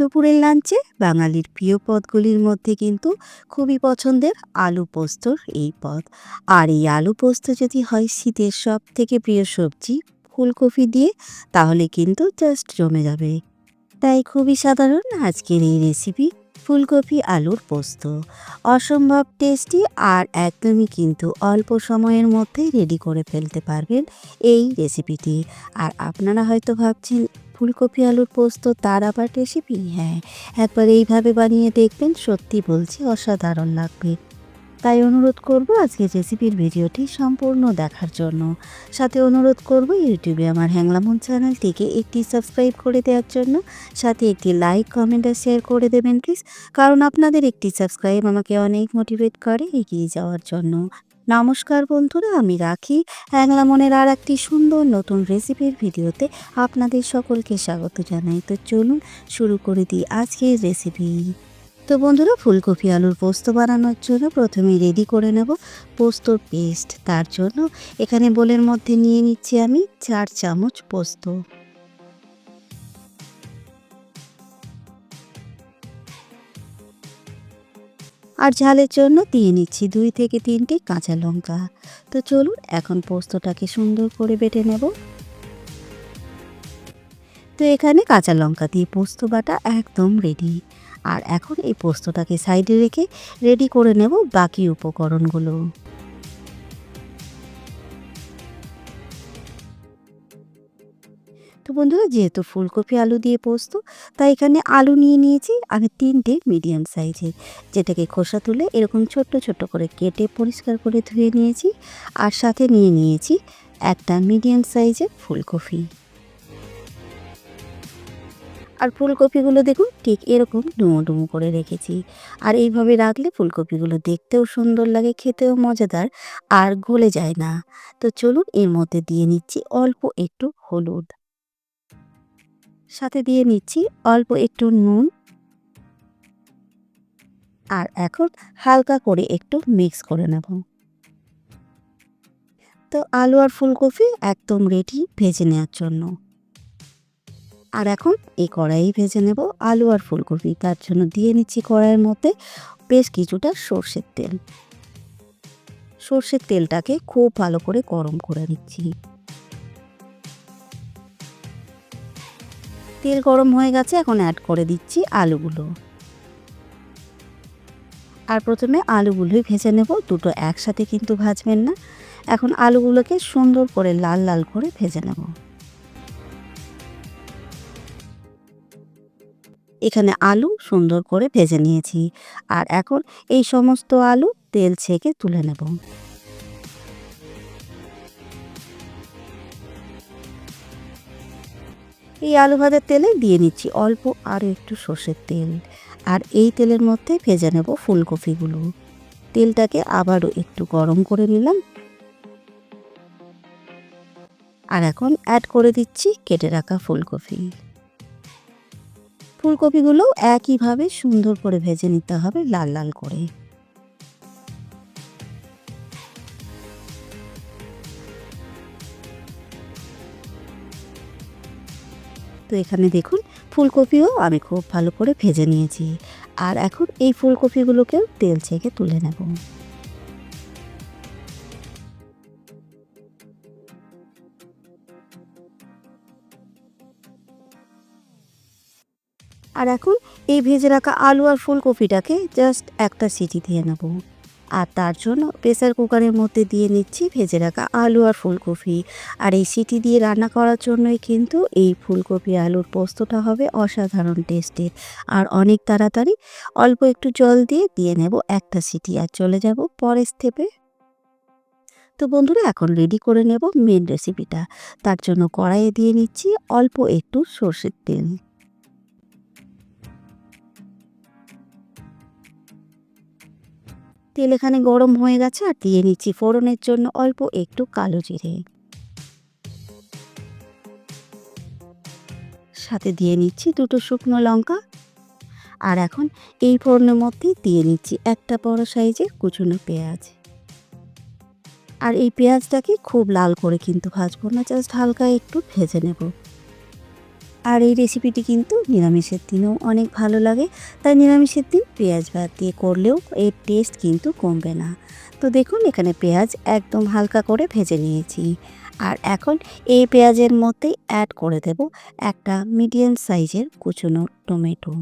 দুপুরের লাঞ্চে বাঙালির প্রিয় পদগুলির মধ্যে কিন্তু খুবই পছন্দের আলু পোস্তর এই পদ। আর এই আলু পোস্ত যদি হয় শীতের সব থেকে প্রিয় সবজি ফুলকপি দিয়ে, তাহলে কিন্তু জাস্ট জমে যাবে। তাই খুবই সাধারণ আজকের এই রেসিপি ফুলকপি আলুর পোস্ত। অসম্ভব টেস্টি আর একদমই কিন্তু অল্প সময়ের মধ্যেই রেডি করে ফেলতে পারবেন এই রেসিপিটি আর আপনারা হয়তো ভাবছেন ফুলকপি, আলুর পোস্ত, তার আবার রেসিপি হ্যাঁ একবার এইভাবে বানিয়ে দেখবেন, সত্যি বলছি অসাধারণ লাগবে। তাই অনুরোধ করব আজকে রেসিপির ভিডিওটি সম্পূর্ণ দেখার জন্য। সাথে অনুরোধ করব ইউটিউবে আমার হ্যাংলামন চ্যানেলটিকে একটি সাবস্ক্রাইব করে দেওয়ার জন্য। সাথে একটি লাইক কমেন্ট আর শেয়ার করে দেবেন প্লিজ কারণ আপনাদের একটি সাবস্ক্রাইব আমাকে অনেক মোটিভেট করে এগিয়ে যাওয়ার জন্য। নমস্কার বন্ধুরা, আমি রাখি। হ্যাংলামনের আর একটি সুন্দর নতুন রেসিপির ভিডিওতে আপনাদের সকলকে স্বাগত জানাই। তো চলুন শুরু করে দিই আজকের রেসিপি। তো বন্ধুরা, ফুলকপি আলুর পোস্ত বানানোর জন্য প্রথমে রেডি করে নেব পোস্তর পেস্ট। তার জন্য এখানে বোলের মধ্যে নিয়ে নিচ্ছি আমি চার চামচ পোস্ত। আর ঝালের জন্য দিয়ে নিচ্ছি দুই থেকে তিনটি কাঁচা লঙ্কা। তো চলুন এখন পোস্তটাকে সুন্দর করে বেটে নেব। তো এখানে কাঁচা লঙ্কা দিয়ে পোস্ত বাটা একদম রেডি আর এখন এই পোস্তটাকে সাইডে রেখে রেডি করে নেব বাকি উপকরণগুলো। তো বন্ধুরা, যেহেতু ফুলকপি আলু দিয়ে পোস্ত, তাই এখানে আলু নিয়ে নিয়েছি আমি তিনটে মিডিয়াম সাইজের যেটাকে খোসা তুলে এরকম ছোট্ট ছোট্ট করে কেটে পরিষ্কার করে ধুয়ে নিয়েছি আর সাথে নিয়ে নিয়েছি একটা মিডিয়াম সাইজের ফুলকপি। আর ফুলকপিগুলো দেখুন, ঠিক এরকম ডুমো ডুমো করে রেখেছি। আর এইভাবে রাখলে ফুলকপিগুলো দেখতেও সুন্দর লাগে, খেতেও মজাদার আর গলে যায় না। তো চলুন এর মধ্যে দিয়ে নিচ্ছি অল্প একটু হলুদ। সাথে দিয়ে নিচ্ছি অল্প একটু নুন। আর এখন হালকা করে একটু মিক্স করে নেব। তো আলু আর ফুলকপি একদম রেডি ভেজে নেওয়ার জন্য। আর এখন এই কড়াই ভেজে নেব আলু আর ফুলকপি। তার জন্য দিয়ে নিচ্ছি কড়াইয়ের মধ্যে বেশ কিছুটা সর্ষের তেল। সর্ষের তেলটাকে খুব ভালো করে গরম করে নিচ্ছি। তেল গরম হয়ে গেছে, এখন অ্যাড করে দিচ্ছি আলুগুলো। আর প্রথমে আলুগুলোই ভেজে নেব, দুটো একসাথে কিন্তু ভাজবেন না। এখন আলুগুলোকে সুন্দর করে লাল লাল করে ভেজে নেব। এখানে আলু সুন্দর করে ভেজে নিয়েছি। আর এখন এই সমস্ত আলু তেল ছেঁকে তুলে নেব। এই আলু ভাজার তেলে দিয়ে নিচ্ছি অল্প আরও একটু সর্ষের তেল। আর এই তেলের মধ্যে ভেজে নেব ফুলকপিগুলো। তেলটাকে আবারও একটু গরম করে নিলাম। আর এখন অ্যাড করে দিচ্ছি কেটে রাখা ফুলকপি। ফুলকপিগুলো একইভাবে সুন্দর করে ভেজে নিতে হবে লাল লাল করে। তো এখানে দেখুন, ফুলকপিও আমি খুব ভালো করে ভেজে নিয়েছি। আর এখন এই ফুলকপিগুলোকেও তেল ছেঁকে তুলে নেব। আর এখন এই ভেজে রাখা আলু আর ফুলকপিটাকে জাস্ট একটা সিটি দিয়ে নেব। আর তার জন্য প্রেসার কুকারের মধ্যে দিয়ে নিচ্ছি ভেজে রাখা আলু আর ফুলকপি। আর এই সিটি দিয়ে রান্না করার জন্যই কিন্তু এই ফুলকপি আলুর পোস্তটা হবে অসাধারণ টেস্টের আর অনেক তাড়াতাড়ি অল্প একটু জল দিয়ে দিয়ে নেব একটা সিটি আর চলে যাব পরের স্টেপে। তো বন্ধুরা, এখন রেডি করে নেব মেন রেসিপিটা। তার জন্য কড়াইয়ে দিয়ে নিচ্ছি অল্প একটু সর্ষের তেল। তেল এখানে গরম হয়ে গেছে আর দিয়ে নিচ্ছি ফোড়নের জন্য অল্প একটু কালো জিরে। সাথে দিয়ে নিচ্ছি দুটো শুকনো লঙ্কা। আর এখন এই ফোড়নের মধ্যে দিয়ে নিচ্ছি একটা বড় সাইজের কুচুনো পেঁয়াজ। আর এই পেঁয়াজটাকে খুব লাল করে কিন্তু ভাজবো না, জাস্ট হালকা একটু ভেজে নেব। আর এই রেসিপিটি কিন্তু নিরামিষের দিনেও অনেক ভালো লাগে। তাই নিরামিষের দিন পেঁয়াজ ভাত দিয়ে করলেও এর টেস্ট কিন্তু কমবে না। তো দেখুন, এখানে পেঁয়াজ একদম হালকা করে ভেজে নিয়েছি। আর এখন এই পেঁয়াজের মধ্যেই অ্যাড করে দেব একটা মিডিয়াম সাইজের কুচনো টমেটো।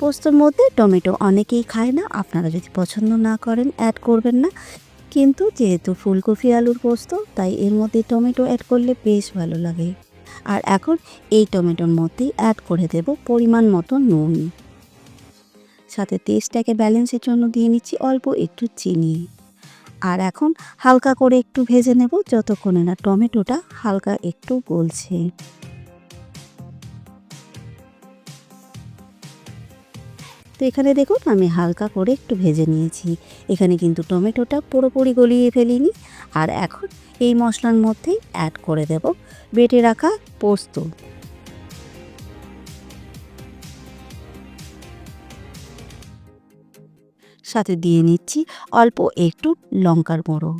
পোস্তর মধ্যে টমেটো অনেকেই খায় না, আপনারা যদি পছন্দ না করেন অ্যাড করবেন না। কিন্তু যেহেতু ফুলকপি আলুর পোস্ত, তাই এর মধ্যে টমেটো অ্যাড করলে বেশ ভালো লাগে। আর এখন এই টমেটোর মধ্যেই অ্যাড করে দেব পরিমাণ মতো নুন। সাথে টেস্টটাকে ব্যালেন্সের জন্য দিয়ে নিচ্ছি অল্প একটু চিনি। আর এখন হালকা করে একটু ভেজে নেব, যতক্ষণে না টমেটোটা হালকা একটু গলছে। তো এখানে দেখুন আমি হালকা করে একটু ভেজে নিয়েছি। এখানে কিন্তু টমেটোটা পুরোপুরি গলিয়ে ফেলিনি। আর এখন এই মশলার মধ্যেই অ্যাড করে দেব বেটে রাখা পোস্ত। সাথে দিয়ে নিচ্ছি অল্প একটু লঙ্কার গুঁড়ো।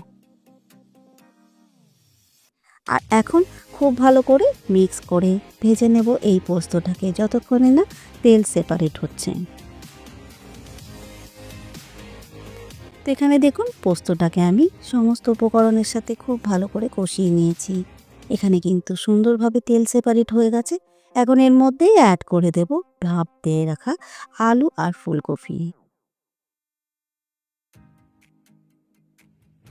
আর এখন খুব ভালো করে মিক্স করে ভেজে নেব এই পোস্তটাকে, যতক্ষণে না তেল সেপারেট হচ্ছে। এখানে দেখুন, পোস্তটাকে আমি সমস্ত উপকরণের সাথে খুব ভালো করে কষিয়ে নিয়েছি। এখানে কিন্তু সুন্দরভাবে তেল সেপারেট হয়ে গেছে। এখন এর মধ্যেই অ্যাড করে দেব ভাপ দিয়ে রাখা আলু আর ফুলকপি।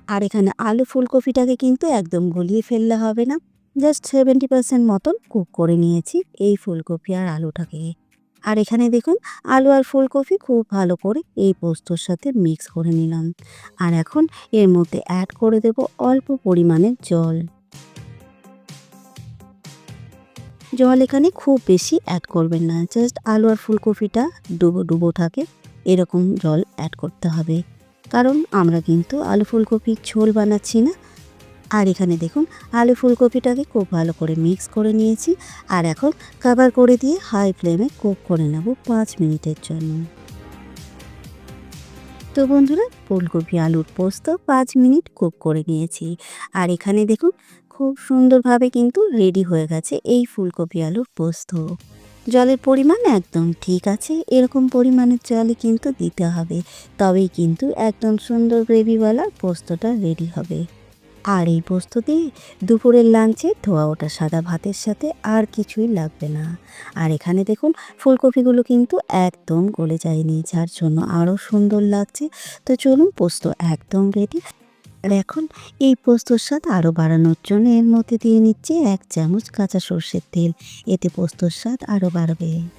আর এখানে আলু ফুলকপিটাকে কিন্তু একদম গলিয়ে ফেললে হবে না। জাস্ট সেভেন্টি পার্সেন্ট মতন কুক করে নিয়েছি এই ফুলকপি আর আলুটাকে। আর এখানে দেখুন, আলু আর ফুলকপি খুব ভালো করে এই পোস্তর সাথে মিক্স করে নিলাম। আর এখন এর মধ্যে অ্যাড করে দেব অল্প পরিমাণের জল। জল এখানে খুব বেশি অ্যাড করবেন না জাস্ট আলু আর ফুলকপিটা ডুবো ডুবো থাকে, এরকম জল অ্যাড করতে হবে। কারণ আমরা কিন্তু আলু ফুলকপির ঝোল বানাচ্ছি না আর এখানে দেখুন, আলু ফুলকপিটাকে খুব ভালো করে মিক্স করে নিয়েছি। আর এখন কাভার করে দিয়ে হাই ফ্লেমে কুক করে নেব পাঁচ মিনিটের জন্য। তো বন্ধুরা, ফুলকপি আলুর পোস্ত পাঁচ মিনিট কুক করে নিয়েছি। আর এখানে দেখুন, খুব সুন্দরভাবে কিন্তু রেডি হয়ে গেছে এই ফুলকপি আলুর পোস্ত। জলের পরিমাণ একদম ঠিক আছে, এরকম পরিমাণের জলে কিন্তু দিতে হবে। তবেই কিন্তু একদম সুন্দর গ্রেভিওয়ালা পোস্তটা রেডি হবে। আর এই দিয়ে দুপুরের লাঞ্চে ধোয়া ওটা সাদা ভাতের সাথে আর কিছুই লাগবে না। আর এখানে দেখুন, ফুলকপিগুলো কিন্তু একদম গলে যায়নি, যার জন্য আরও সুন্দর লাগছে। তো চলুন পোস্ত একদম রেডি আর এখন এই পোস্তর স্বাদ আরও বাড়ানোর জন্য এর মধ্যে দিয়ে নিচ্ছি এক চামচ কাঁচা সর্ষের তেল। এতে পোস্তর স্বাদ আরও বাড়বে।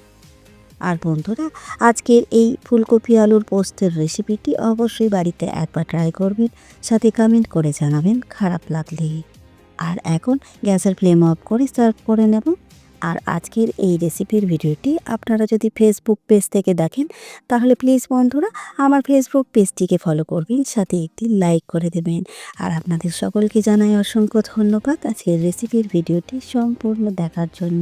আর বন্ধুরা, আজকের এই ফুলকপি আলুর পোস্তের রেসিপিটি অবশ্যই বাড়িতে একবার ট্রাই করবেন, সাথে কমেন্ট করে জানাবেন খারাপ লাগলে। আর এখন গ্যাসের ফ্লেম অফ করে সার্ভ করে নেব। আর আজকের এই রেসিপির ভিডিওটি আপনারা যদি ফেসবুক পেজ থেকে দেখেন, তাহলে প্লিজ বন্ধুরা, আমার ফেসবুক পেজটিকে ফলো করবেন, সাথে একটি লাইক করে দেবেন। আর আপনাদের সকলকে জানাই অসংখ্য ধন্যবাদ আজকের রেসিপির ভিডিওটি সম্পূর্ণ দেখার জন্য।